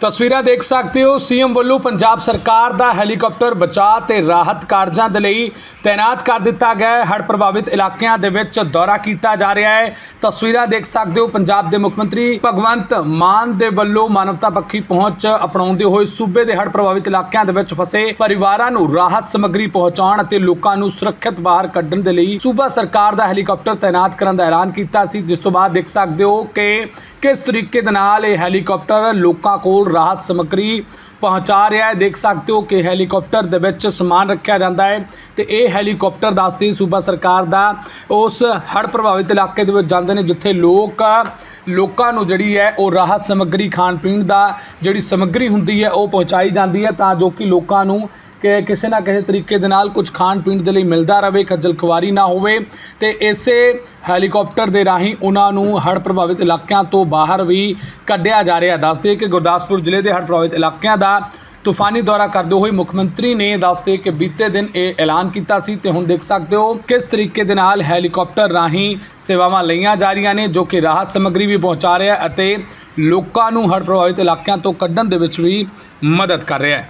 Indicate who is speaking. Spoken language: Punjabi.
Speaker 1: ਤਸਵੀਰਾਂ ਦੇਖ ਸਕਦੇ ਹੋ, ਸੀਐਮ ਵੱਲੋਂ ਪੰਜਾਬ ਸਰਕਾਰ ਦਾ ਹੈਲੀਕਾਪਟਰ ਬਚਾਅ ਤੇ ਰਾਹਤ ਕਾਰਜਾਂ ਦੇ ਲਈ ਤਾਇਨਾਤ ਕਰ ਦਿੱਤਾ ਗਿਆ ਹੈ। ਹੜ੍ਹ ਪ੍ਰਭਾਵਿਤ ਇਲਾਕਿਆਂ ਦੇ ਵਿੱਚ ਦੌਰਾ ਕੀਤਾ ਜਾ ਰਿਹਾ ਹੈ। ਤਸਵੀਰਾਂ ਦੇਖ ਸਕਦੇ ਹੋ, ਪੰਜਾਬ ਦੇ ਮੁੱਖ ਮੰਤਰੀ ਭਗਵੰਤ ਮਾਨ ਦੇ ਵੱਲੋਂ ਮਾਨਵਤਾ ਪੱਖੀ ਪਹੁੰਚ ਅਪਣਾਉਂਦੇ ਹੋਏ ਸੂਬੇ ਦੇ ਹੜ੍ਹ ਪ੍ਰਭਾਵਿਤ ਇਲਾਕਿਆਂ ਦੇ ਵਿੱਚ ਫਸੇ ਪਰਿਵਾਰਾਂ ਨੂੰ ਰਾਹਤ ਸਮੱਗਰੀ ਪਹੁੰਚਾਉਣ ਅਤੇ ਲੋਕਾਂ ਨੂੰ ਸੁਰੱਖਿਅਤ ਬਾਹਰ ਕੱਢਣ ਦੇ ਲਈ ਸੂਬਾ ਸਰਕਾਰ ਦਾ ਹੈਲੀਕਾਪਟਰ ਤਾਇਨਾਤ ਕਰਨ ਦਾ ਐਲਾਨ ਕੀਤਾ ਸੀ। ਜਿਸ ਤੋਂ ਬਾਅਦ ਦੇਖ ਸਕਦੇ ਹੋ ਕਿ ਕਿਸ ਤਰੀਕੇ ਦੇ ਨਾਲ ਇਹ ਹੈਲੀਕਾਪਟਰ ਲੋਕਾਂ ਕੋਲ ਰਾਹਤ ਸਮੱਗਰੀ ਪਹੁੰਚਾ ਰਿਹਾ ਹੈ। ਦੇਖ ਸਕਦੇ ਹੋ ਕਿ ਹੈਲੀਕਾਪਟਰ ਦੇ ਵਿੱਚ ਸਮਾਨ ਰੱਖਿਆ ਜਾਂਦਾ ਹੈ ਤੇ ਇਹ ਹੈਲੀਕਾਪਟਰ ਦੱਸਦੀ ਸੂਬਾ ਸਰਕਾਰ ਦਾ ਉਸ ਹੜ੍ਹ ਪ੍ਰਭਾਵਿਤ ਇਲਾਕੇ ਦੇ ਵਿੱਚ ਜਾਂਦੇ ਨੇ, ਜਿੱਥੇ ਲੋਕ, ਲੋਕਾਂ ਨੂੰ ਜਿਹੜੀ ਹੈ ਉਹ ਰਾਹਤ ਸਮੱਗਰੀ ਖਾਣ ਪੀਣ ਦਾ ਜਿਹੜੀ ਸਮੱਗਰੀ ਹੁੰਦੀ ਹੈ ਉਹ ਪਹੁੰਚਾਈ ਜਾਂਦੀ ਹੈ ਤਾਂ ਜੋ ਕਿ ਲੋਕਾਂ ਨੂੰ ਕਿ ਕਿਸੇ ਨਾ ਕਿਸੇ ਤਰੀਕੇ ਦੇ ਨਾਲ ਕੁਝ ਖਾਣ ਪੀਣ ਦੇ ਲਈ ਮਿਲਦਾ ਰਹੇ ਖੱਜਲ ਖੁਆਰੀ ਨਾ ਹੋਵੇ। ਤੇ ਇਸੇ ਹੈਲੀਕਾਪਟਰ ਦੇ ਰਾਹੀਂ ਉਹਨਾਂ ਨੂੰ ਹੜ੍ਹ ਪ੍ਰਭਾਵਿਤ ਇਲਾਕਿਆਂ ਤੋਂ ਬਾਹਰ ਵੀ ਕੱਢਿਆ ਜਾ ਰਿਹਾ। ਦੱਸਦੇ ਕਿ ਗੁਰਦਾਸਪੁਰ ਜ਼ਿਲ੍ਹੇ ਦੇ ਹੜ੍ਹ ਪ੍ਰਭਾਵਿਤ ਇਲਾਕਿਆਂ ਦਾ ਤੂਫਾਨੀ ਦੌਰਾ ਕਰਦੇ ਹੋਏ ਮੁੱਖ ਮੰਤਰੀ ਨੇ ਦੱਸਦੇ ਕਿ ਬੀਤੇ ਦਿਨ ਇਹ ਐਲਾਨ ਕੀਤਾ ਸੀ ਤੇ ਹੁਣ ਦੇਖ ਸਕਦੇ ਹੋ ਕਿਸ ਤਰੀਕੇ ਦੇ ਨਾਲ ਹੈਲੀਕਾਪਟਰ ਰਾਹੀਂ ਸੇਵਾਵਾਂ ਲਈਆਂ ਜਾ ਰਹੀਆਂ ਨੇ, ਜੋ ਕਿ ਰਾਹਤ ਸਮੱਗਰੀ ਵੀ ਪਹੁੰਚਾ ਰਿਹਾ ਅਤੇ ਲੋਕਾਂ ਨੂੰ ਹੜ੍ਹ ਪ੍ਰਭਾਵਿਤ ਇਲਾਕਿਆਂ ਤੋਂ ਕੱਢਣ ਦੇ ਵਿੱਚ ਵੀ ਮਦਦ ਕਰ ਰਿਹਾ ਹੈ।